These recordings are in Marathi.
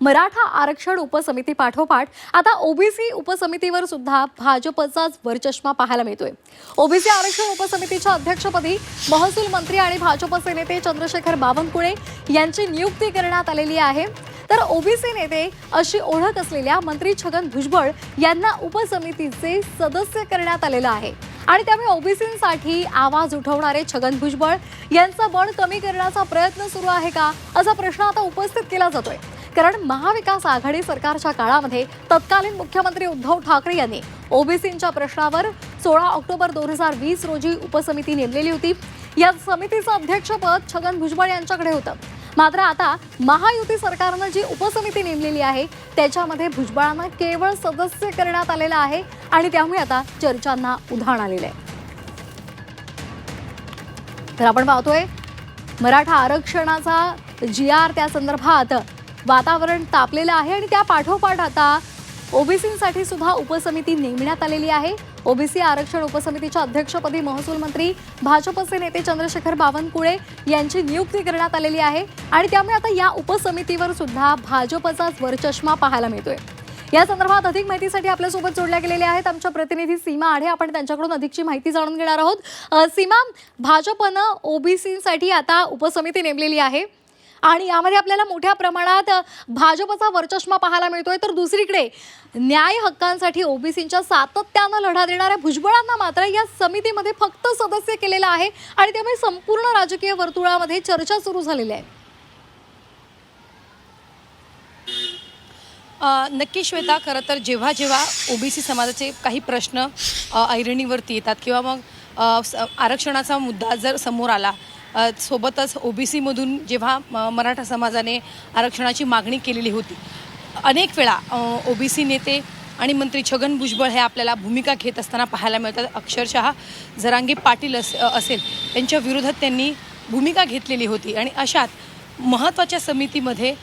मराठा आरक्षण उपसमिती पाठोपाठ आता ओबीसी उपसमितीवर सुद्धा भाजपचाच वरचष्मा पाहायला मिळतोय. ओबीसी आरक्षण उपसमितीच्या अध्यक्षपदी महसूल मंत्री आणि भाजपचे नेते चंद्रशेखर बावनकुळे यांची नियुक्ती करण्यात आलेली आहे. तर ओबीसी नेते अशी ओळख असलेल्या मंत्री छगन भुजबळ यांना उपसमितीचे सदस्य करण्यात आलेलं आहे. आणि त्यामुळे ओबीसींसाठी आवाज उठवणारे छगन भुजबळ यांचं बळ कमी करण्याचा प्रयत्न सुरू आहे का? असा प्रश्न आता उपस्थित केला जातोय. कारण महाविकास आघाडी सरकारच्या काळामध्ये तत्कालीन मुख्यमंत्री उद्धव ठाकरे यांनी ओबीसींच्या प्रश्नावर सोळा ऑक्टोबर दोन हजार वीस रोजी उपसमिती नेमलेली होती. या समितीचं अध्यक्षपद छगन भुजबळ यांच्याकडे होतं. मात्र आता महायुती सरकारनं जी उपसमिती नेमलेली आहे त्याच्यामध्ये भुजबळांना केवळ सदस्य करण्यात आलेलं आहे आणि त्यामुळे आता चर्चांना उधाण आलेलं आहे. तर आपण पाहतोय मराठा आरक्षणाचा जी आर त्या संदर्भात वातावरण तापलेलं आहे आणि त्या पाठोपाठ आता ओबीसींसाठी सुद्धा उपसमिती नेमण्यात आलेली आहे. ओबीसी आरक्षण उपसमितीच्या अध्यक्षपदी महसूल मंत्री भाजपचे नेते चंद्रशेखर बावनकुळे यांची नियुक्ती करण्यात आलेली आहे आणि त्यामुळे आता या उपसमितीवर सुद्धा भाजपचाच वरचष्मा पाहायला मिळतोय. या संदर्भात अधिक माहितीसाठी आपल्यासोबत जोडल्या गेलेल्या आहेत आमच्या प्रतिनिधी सीमा आढे. आपण त्यांच्याकडून अधिकची माहिती जाणून घेणार आहोत. सीमा भाजपनं ओबीसीसाठी आता उपसमिती नेमलेली आहे. आणि यामध्ये आपल्याला मोठ्या प्रमाणात भाजपचा वरचष्मा पाहायला मिळतोय. तर दुसरीकडे न्याय हक्कांसाठी ओबीसींच्या सातत्यानं लढा देणाऱ्या भुजबळांना मात्र या समितीमध्ये फक्त सदस्य केलेलं आहे आणि त्यामुळे संपूर्ण राजकीय वर्तुळामध्ये चर्चा सुरू झालेली आहे. नक्की श्वेता खरं तर जेव्हा जेव्हा ओबीसी समाजाचे काही प्रश्न ऐरणीवरती येतात किंवा मग स- आरक्षणाचा मुद्दा जर समोर आला सोबतच ओबीसीमधून जेव्हा म- मराठा समाजाने आरक्षणाची मागणी केलेली होती. अनेक वेळा ओबीसी नेते आणि मंत्री छगन भुजबळ हे आपल्याला भूमिका घेत असताना पाहायला मिळतात. अक्षरशः जरांगे पाटील अस असेल त्यांच्या विरोधात त्यांनी भूमिका घेतलेली होती. आणि अशात महत्त्वाच्या समितीमध्ये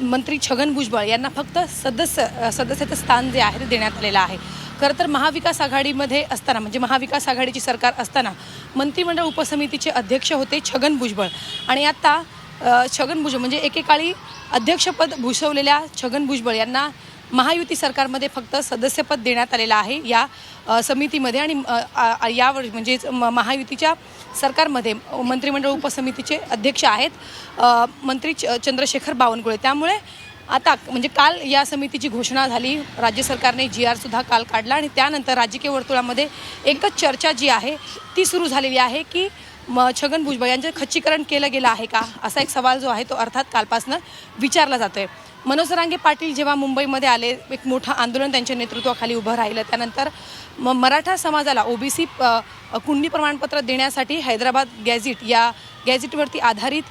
मंत्री छगन भुजबळ यांना फक्त सदस्य सदस्याचं स्थान जे आहे ते देण्यात आलेलं आहे. खरं तर महाविकास आघाडीमध्ये असताना म्हणजे महाविकास आघाडीची सरकार असताना मंत्रिमंडळ उपसमितीचे अध्यक्ष होते छगन भुजबळ. आणि आता छगन भुजबळ म्हणजे एकेकाळी अध्यक्षपद भूषवलेल्या छगन भुजबळ यांना महायुती सरकारमध्ये फक्त सदस्यपद देण्यात आलेलं आहे या समितीमध्ये आणि अ, यावर म्हणजेच म- महायुतीच्या सरकारमध्ये मंत्रिमंडळ उपसमितीचे अध्यक्ष आहेत मंत्री च- चंद्रशेखर बावनकुळे. त्यामुळे आता म्हणजे काल या समितीची घोषणा झाली. राज्य सरकारने जी आर सुद्धा काल काढला आणि त्यानंतर राजकीय वर्तुळामध्ये एकच चर्चा जी आहे ती सुरू झालेली आहे की म छगन भुजबळ यांचं खच्चीकरण केलं गेलं आहे का? असा एक सवाल जो आहे तो अर्थात कालपासनं विचारला जातोय. मनोज रांगे पाटील जेव्हा मुंबईमध्ये आले एक मोठं आंदोलन त्यांच्या नेतृत्वाखाली उभं राहिलं. त्यानंतर म मराठा समाजाला ओबीसी कुंडी प्रमाणपत्र देण्यासाठी हैदराबाद गॅझिट या गॅझिटवरती आधारित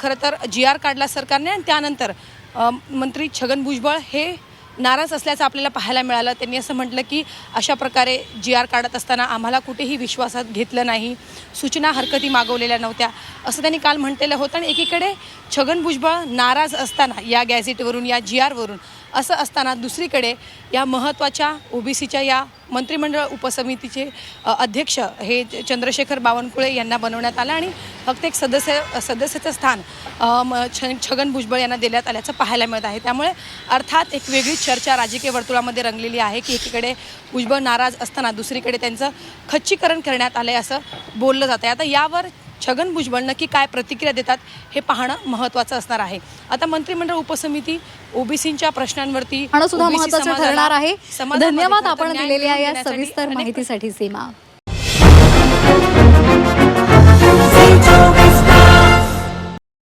खरं तर जी आर काढला सरकारने आणि त्यानंतर मंत्री छगन भुजबळ हे नाराज असल्याचं आपल्याला पाहायला मिळालं. त्यांनी असं म्हटलं की अशा प्रकारे जी आर काढत असताना आम्हाला कुठेही विश्वासात घेतलं नाही. सूचना हरकती मागवलेल्या नव्हत्या. असं त्यांनी काल म्हटलेलं होतं आणि एकीकडे छगन भुजबळ नाराज असताना या गॅझेटवरून या जी आरवरून असं असताना दुसरीकडे या महत्त्वाच्या ओबीसीच्या या मंत्रिमंडळ उपसमितीचे अध्यक्ष हे चंद्रशेखर बावनकुळे यांना बनवण्यात आलं आणि फक्त एक सदस्य सदस्याचं स्थान म- छगन भुजबळ यांना देण्यात आल्याचं पाहायला मिळत आहे. त्यामुळे अर्थात एक वेगळीच चर्चा राजकीय वर्तुळामध्ये रंगलेली आहे की एकीकडे भुजबळ नाराज असताना दुसरीकडे त्यांचं खच्चीकरण करण्यात आलं आहे असं बोललं जातं आहे आता यावर छगन भुजबळ नक्की काय प्रतिक्रिया देतात हे पाहणं महत्त्वाचं असणार आहे. आता मंत्रिमंडळ उपसमिती ओबीसींच्या प्रश्नांवरती सुद्धा महत्वाचं समाजाला- ठरणार आहे. धन्यवाद आपण दिलेल्या या सविस्तर माहितीसाठी सीमा.